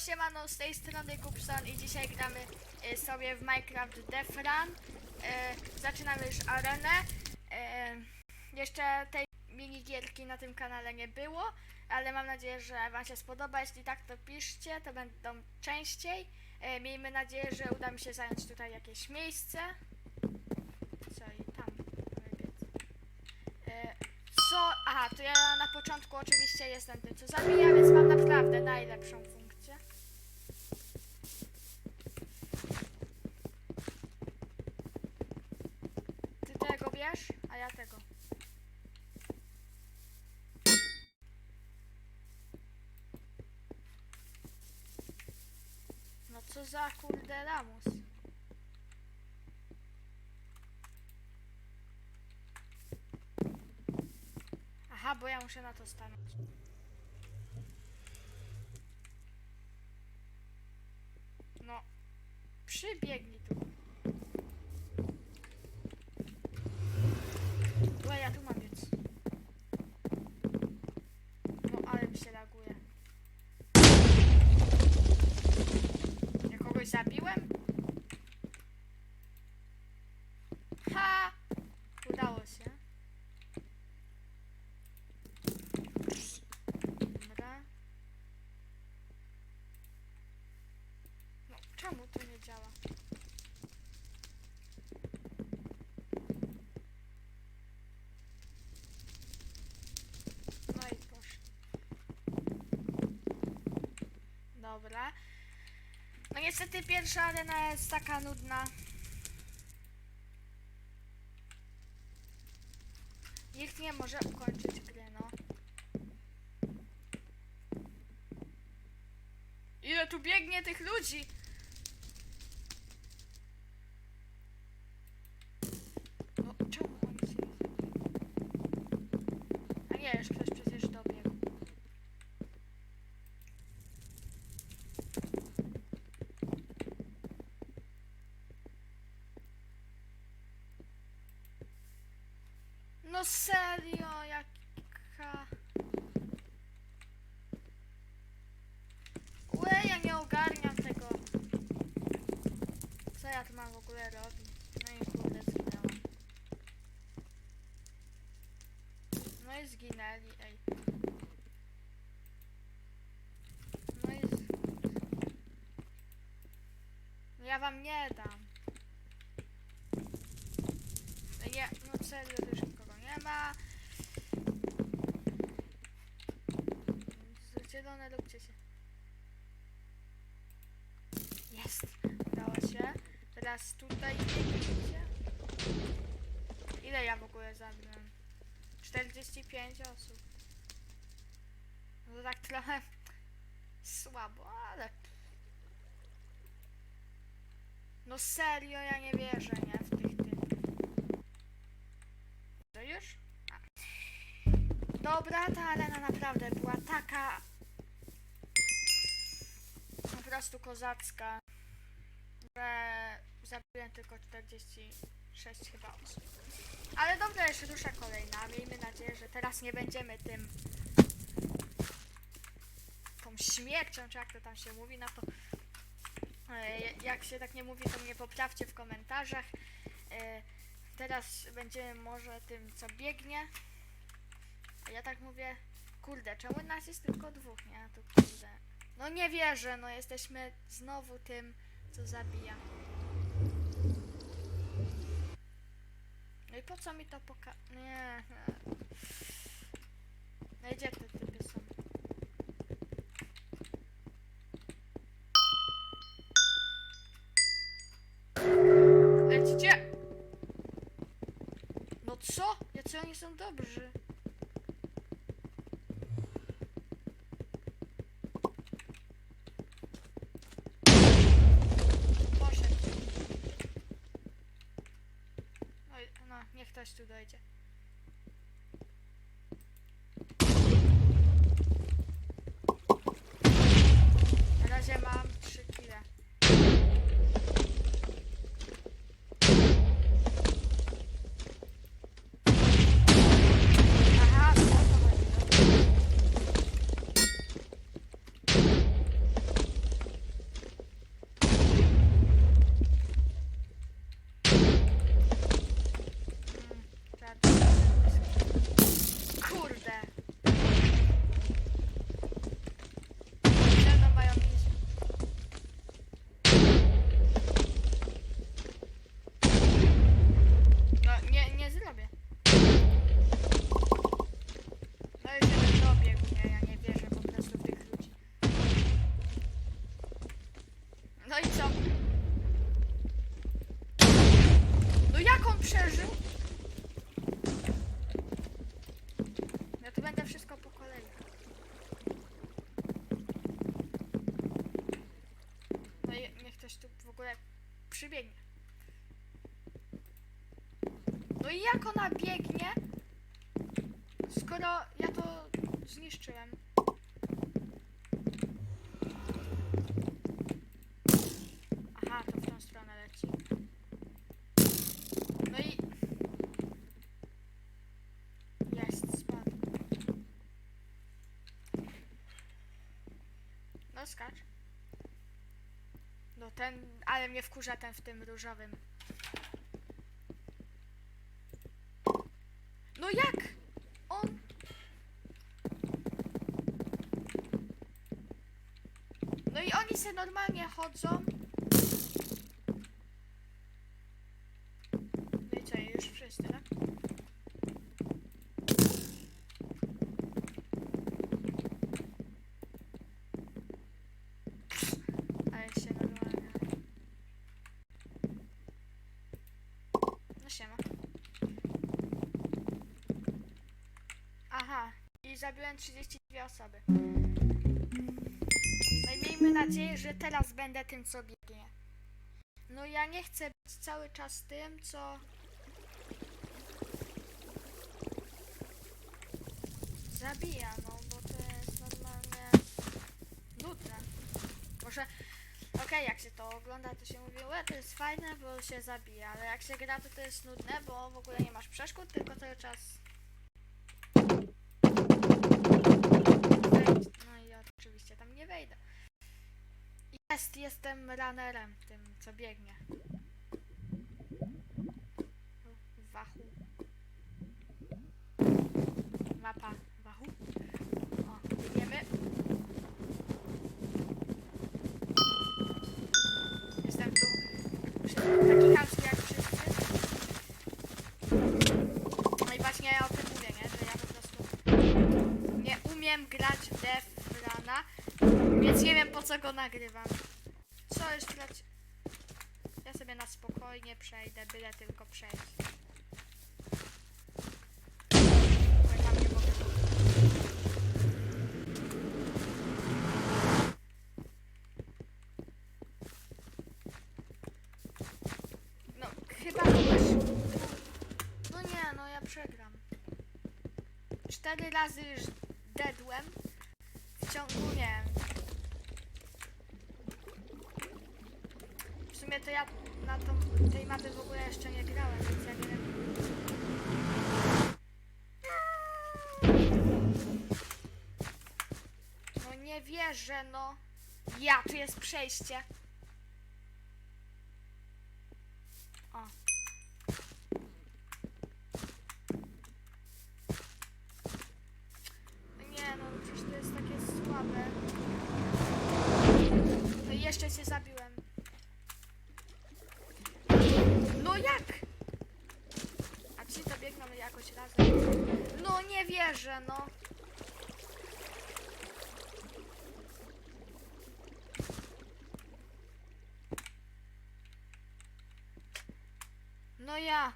siemano, z tej strony Kupson i dzisiaj gramy e, sobie w Minecraft Run. E, zaczynamy już arenę. E, jeszcze tej minigierki na tym kanale nie było, ale mam nadzieję, że Wam się spodoba. Jeśli tak, to piszcie, to będą częściej. Miejmy nadzieję, że uda mi się zająć tutaj jakieś miejsce. Co i tam co? Aha, to ja na początku oczywiście jestem tym, co zabija, więc mam naprawdę najlepszą funkcję. Ty tego wiesz, a ja tego. No co za kurde lamus. Aha, bo ja muszę na to stanąć. No, przybiegnij tu. Bo ja tu mam więc. No, ale mi się laguje. Ja kogoś zabiłem? Ha! Udało się. Dobra. No, czemu to nie działa? No i poszło. No niestety pierwsza arena jest taka nudna. Nikt nie może ukończyć gry, no. Ile tu biegnie tych ludzi? No, czemu on się nie A nie, już ktoś przecież dobiegł. No serio, jaka... Łe, ja nie ogarniam tego. Co ja tu mam w ogóle robić? No i kurde, zginęłam. No i zginęli, ej. No i... Z... No ja wam nie dam. No Nie, no serio, to już nikogo nie ma. Zielone róbcie się. Jest, udało się. Teraz tutaj biegniecie. Zabiłem? 45 osób. No to tak trochę słabo, ale... No serio, ja nie wierzę, nie? W tych tych. To już? A. Dobra, ta arena naprawdę była taka... Po prostu kozacka, że zabiłem tylko 46 chyba osób. Ale dobra, jeszcze rusza kolejna. Miejmy nadzieję, że teraz nie będziemy tym tą śmiercią, czy jak to tam się mówi, na to e, jak się tak nie mówi, to mnie poprawcie w komentarzach. E, Teraz będziemy może tym, co biegnie. Ja tak mówię, kurde, czemu nas jest tylko dwóch, nie? To kurde. No nie wierzę, no jesteśmy znowu tym, co zabija. I po co mi to poka... Nie. No i gdzie te typy są? Lecicie! No co? Jacy oni są dobrzy? дайте przybiegnie. No i jak ona biegnie, skoro ja to zniszczyłem? Aha, to w tą stronę leci. No i... Jest, spadł. No skacz. Ten, ale mnie wkurza ten w tym różowym. No jak? On... No i oni se normalnie chodzą. No i co, już wszyscy, tak? Ale się normalnie. No siema. Aha, i zabiłem 32 osoby. No i miejmy nadzieję, że teraz będę tym, co biegnie. No ja nie chcę być cały czas tym, co... Zabija, no bo to jest normalnie nudne. Może... Okej, jak się to ogląda, to się mówi, łe, to jest fajne, bo się zabija, ale jak się gra, to to jest nudne, bo w ogóle nie masz przeszkód, tylko cały czas jestem runnerem, tym co biegnie. Wachu. Mapa Wachu. O, biegniemy. Jestem tu. Taki chamski jak wszyscy. No i właśnie ja o tym mówię, nie? Że ja po prostu nie umiem grać w Defrana, więc nie wiem po co go nagrywam. Co jest grać? Ja sobie na spokojnie przejdę, byle tylko przejść. Bo tam nie mogę. No. No nie, no ja przegram. Cztery razy już dedłem w ciągu, nie wiem. To ja na tą, tej mapy w ogóle jeszcze nie grałem, więc ja nie wiem. No nie wierzę, no. Ja, tu jest przejście. No nie wierzę, no. No ja.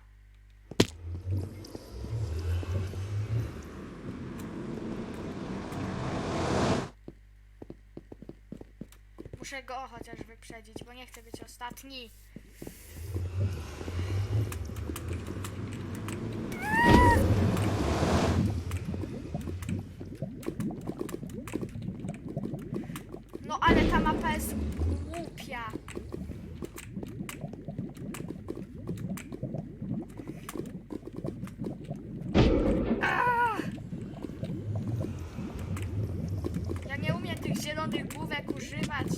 Muszę go chociaż wyprzedzić, bo nie chcę być ostatni. No ale ta mapa jest głupia. Ah! Ja nie umiem tych zielonych główek używać.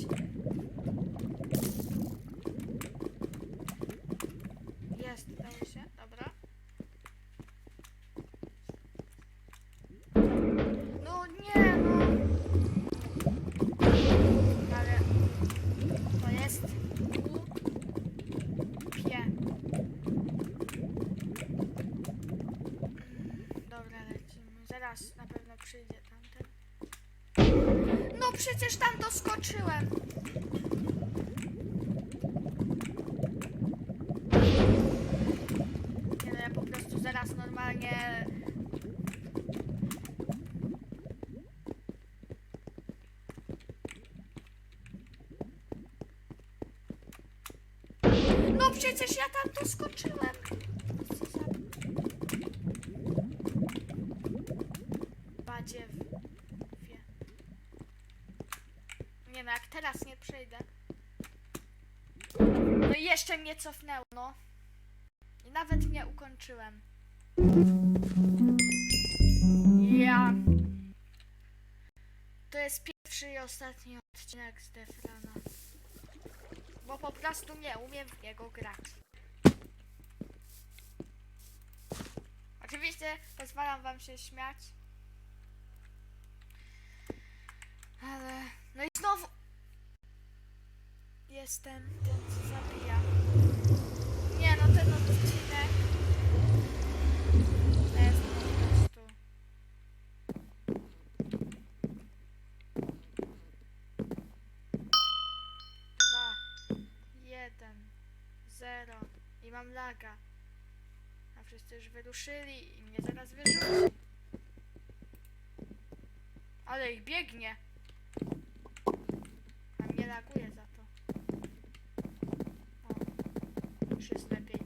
przecież tam doskoczyłem. Nie no, ja po prostu zaraz normalnie... No przecież ja tam doskoczyłem. Nie no, jak teraz nie przejdę. No i jeszcze mnie cofnęło, no. I nawet nie ukończyłem. Ja. To jest pierwszy i ostatni odcinek z Defrana. Bo po prostu nie umiem w niego grać. Oczywiście pozwalam wam się śmiać. Ale... No i znowu... Jestem ten, co zabija. Nie no, ten odcinek... Jest po prostu... Dwa, jeden, zero i mam laga. A wszyscy już wyruszyli i mnie zaraz wyrzuci. Ale ich biegnie. A mnie laguje za to. O, już jest lepiej.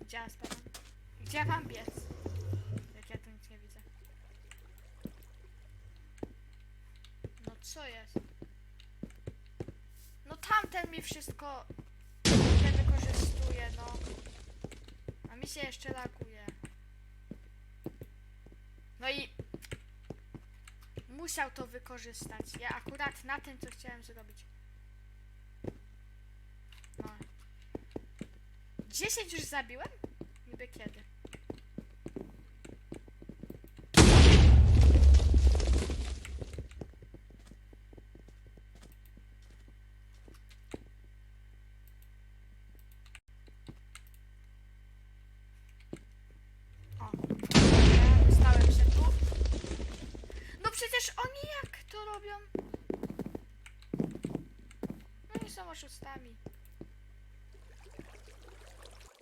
Gdzie ja spadam? Gdzie ja mam biec? Jak ja tu nic nie widzę. No co jest? No tamten mi wszystko nie wykorzystuje, no. A mi się jeszcze laguje. No i musiał to wykorzystać. Ja akurat na tym, co chciałem zrobić. No. 10 już zabiłem? Niby kiedy? O. Ja Stałem się tu. No przecież oni jak to robią? No nie są oszustami.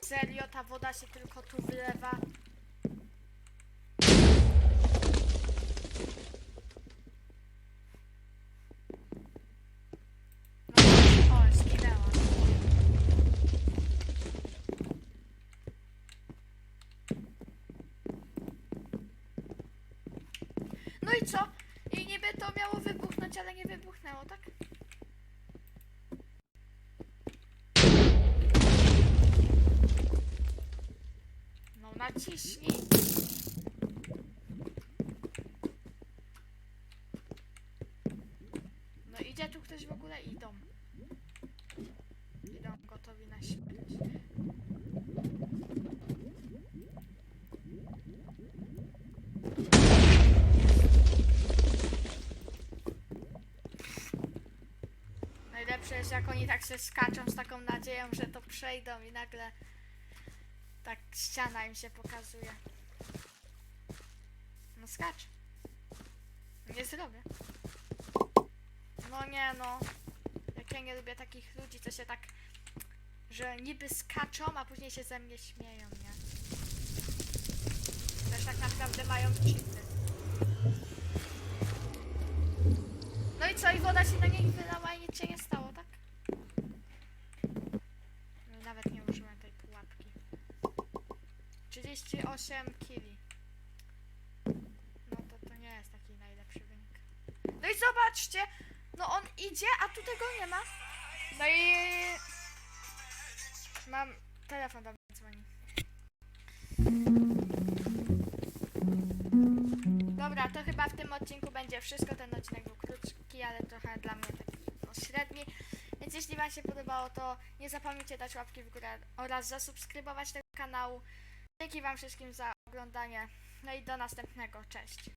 Serio, ta woda się tylko tu wylewa. No, o, zginęła. No i co? I niby miało wybuchnąć, ale nie wybuchnęło, tak? No naciśnij. No idzie tu ktoś w ogóle? Idą. Idą gotowi na śmierć. Jak oni tak się skaczą z taką nadzieją, że to przejdą i nagle tak ściana im się pokazuje. No skacz. Nie zrobię. No nie no. Jak ja nie lubię takich ludzi, co się tak, że niby skaczą, a później się ze mnie śmieją, nie? Też tak naprawdę mają cheaty. No i co? I woda się na nich wylała i nic się nie stało, tak? No, nawet nie użyłem tej pułapki. 38 kili. No to to nie jest taki najlepszy wynik. No i zobaczcie! No on idzie, a tu tego nie ma. No i... Mam... Telefon do mnie dzwoni. Dobra, to chyba w tym odcinku będzie wszystko. Ten odcinek był krótki, ale trochę dla mnie taki no, średni. Więc jeśli Wam się podobało, to nie zapomnijcie dać łapki w górę oraz zasubskrybować tego kanału. Dzięki Wam wszystkim za oglądanie. No i do następnego. Cześć.